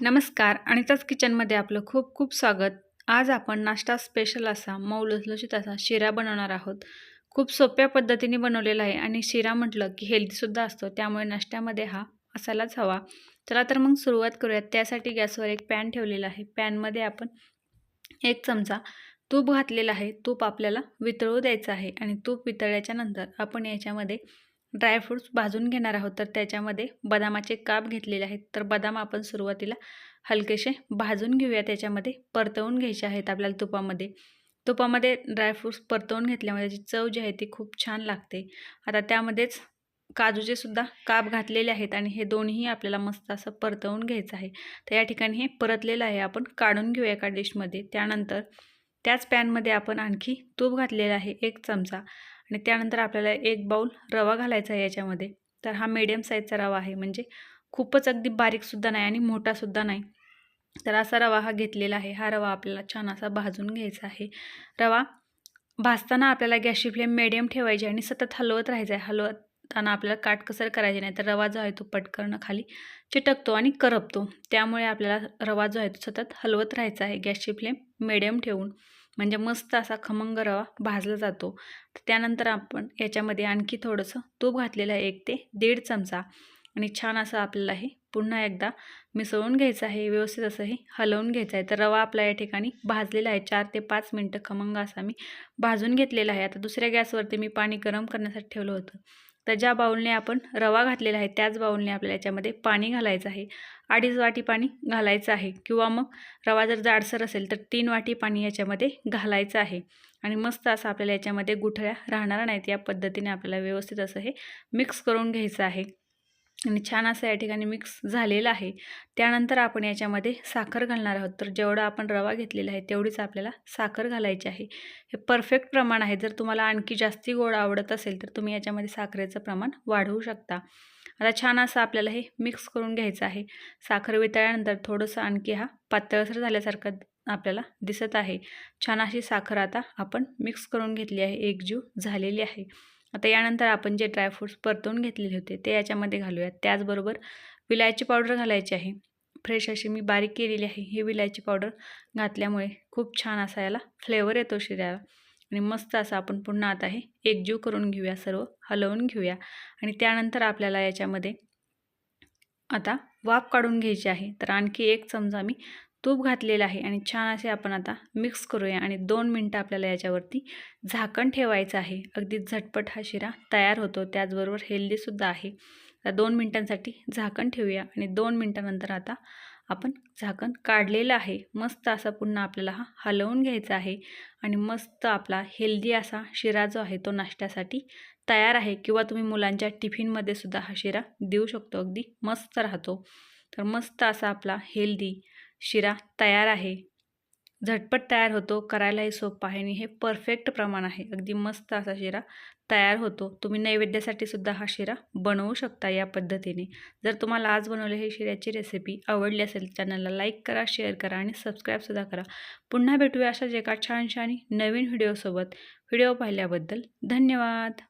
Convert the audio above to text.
नमस्कार अनिताच किचनमध्ये आपलं खूप खूप स्वागत. आज आपण नाश्ता स्पेशल असा मऊ लसलुशीत असा शिरा बनवणार आहोत. खूप सोप्या पद्धतीने बनवलेला आहे आणि शिरा म्हटलं की हेल्दीसुद्धा असतो त्यामुळे नाश्त्यामध्ये हा असायलाच हवा. चला तर मग सुरुवात करूयात. त्यासाठी गॅसवर एक पॅन ठेवलेला आहे. पॅनमध्ये आपण एक चमचा तूप घातलेला आहे. तूप आपल्याला वितळू द्यायचं आहे आणि तूप वितळल्याच्या नंतर आपण याच्यामध्ये ड्रायफ्रूट्स भाजून घेणार आहोत. तर त्याच्यामध्ये बदामाचे काप घेतलेले आहेत. तर बदाम आपण सुरुवातीला हलकेसे भाजून घेऊया. त्याच्यामध्ये परतवून घ्यायचे आहेत आपल्याला तुपामध्ये. तुपामध्ये ड्रायफ्रूट्स परतवून घेतल्यामुळे त्याची चव जी आहे ती खूप छान लागते. आता त्यामध्येच काजूचे सुद्धा काप घातलेले आहेत आणि हे दोन्ही आपल्याला मस्त असं परतवून घ्यायचं आहे. तर या ठिकाणी हे परतलेलं आहे. आपण काढून घेऊया एका डिशमध्ये. त्यानंतर त्याच पॅनमध्ये आपण आणखी तूप घातलेलं आहे एक चमचा. आणि त्यानंतर आपल्याला एक बाऊल रवा घालायचा आहे याच्यामध्ये. तर हा मीडियम साईजचा रवा आहे. म्हणजे खूपच अगदी बारीकसुद्धा नाही आणि मोठासुद्धा नाही. तर असा रवा हा घेतलेला आहे. हा रवा आपल्याला छान असा भाजून घ्यायचा आहे. रवा भाजताना आपल्याला गॅसची फ्लेम मिडियम ठेवायची आणि सतत हलवत राहायचं आहे. हलवताना आपल्याला काटकसर करायची नाही तर रवा जो आहे तो पटकन खाली चिटकतो आणि करपतो. त्यामुळे आपल्याला रवा जो आहे तो सतत हलवत राहायचा आहे. गॅसची फ्लेम मिडियम ठेवून. म्हणजे मस्त असा खमंग रवा भाजला जातो. त्यानंतर आपण याच्यामध्ये आणखी थोडंसं तूप घातलेलं आहे एक ते दीड चमचा. आणि छान असं आपल्याला हे पुन्हा एकदा मिसळून घ्यायचं आहे व्यवस्थित असं हे हलवून घ्यायचं आहे. तर रवा आपला या ठिकाणी भाजलेला आहे. चार ते पाच मिनटं खमंग असा मी भाजून घेतलेला आहे. आता दुसऱ्या गॅसवरती मी पाणी गरम करण्यासाठी ठेवलं होतं. तर ज्या बाऊलने आपण रवा घातलेला आहे त्याच बाऊलने आपल्याला याच्यामध्ये पाणी घालायचं आहे. अडीच वाटी पाणी घालायचं आहे किंवा मग रवा जर जाडसर असेल तर तीन वाटी पाणी याच्यामध्ये घालायचं आहे. आणि मस्त असं आपल्याला याच्यामध्ये गुठळ्या राहणार नाहीत. या पद्धतीने आपल्याला व्यवस्थित असं हे मिक्स करून घ्यायचं आहे. आणि छान असं या ठिकाणी मिक्स झालेलं आहे. त्यानंतर आपण याच्यामध्ये साखर घालणार आहोत. तर जेवढा आपण रवा घेतलेला आहे तेवढीच आपल्याला साखर घालायची आहे. हे परफेक्ट प्रमाण आहे. जर तुम्हाला आणखी जास्ती गोड आवडत असेल तर तुम्ही याच्यामध्ये साखरेचं प्रमाण वाढवू शकता. आता छान असं आपल्याला हे मिक्स करून घ्यायचं आहे. साखर वितळल्यानंतर थोडंसं आणखी हा पातळसर झाल्यासारखं आपल्याला दिसत आहे. छान अशी साखर आता आपण मिक्स करून घेतली आहे. एकजीव झालेली आहे. आता यानंतर आपण जे ड्रायफ्रूट्स परतवून घेतलेले होते ते याच्यामध्ये घालूयात. त्याचबरोबर विलायची पावडर घालायची आहे. फ्रेश अशी मी बारीक केलेली आहे. ही विलायची पावडर घातल्यामुळे खूप छान असा याला फ्लेवर येतो शिऱ्याला आणि मस्त असं आपण पुन्हा आता हे एकजीव करून घेऊया सर्व हलवून घेऊया. आणि त्यानंतर आपल्याला याच्यामध्ये आता वाफ काढून घ्यायची आहे. तर आणखी एक चमचा मी तूप घातलेलं आहे आणि छान असे आपण आता मिक्स करूया आणि दोन मिनटं आपल्याला याच्यावरती झाकण ठेवायचं आहे. अगदी झटपट हा शिरा तयार होतो त्याचबरोबर हेल्दीसुद्धा आहे. तर दोन मिनटांसाठी झाकण ठेवूया आणि दोन मिनटानंतर आता आपण झाकण काढलेलं आहे. मस्त असा पुन्हा आपल्याला हा हलवून घ्यायचा आहे आणि मस्त आपला हेल्दी असा शिरा जो आहे तो नाश्त्यासाठी तयार आहे किंवा तुम्ही मुलांच्या टिफिनमध्ये सुद्धा हा शिरा देऊ शकतो. अगदी मस्त राहतो. तर मस्त असा आपला हेल्दी शिरा तयार आहे. झटपट तयार होतो. करायलाही सोपं आहे आणि हे परफेक्ट प्रमाण आहे. अगदी मस्त असा शिरा तयार होतो. तुम्ही नैवेद्यासाठी सुद्धा हा शिरा बनवू शकता या पद्धतीने. जर तुम्हाला आज बनवले हे शिऱ्याची रेसिपी आवडली असेल चॅनलला लाईक करा शेअर करा आणि सबस्क्राईबसुद्धा करा. पुन्हा भेटूया अशाच एका छानशा आणि नवीन व्हिडिओसोबत व्हिडिओ पाहिल्याबद्दल धन्यवाद.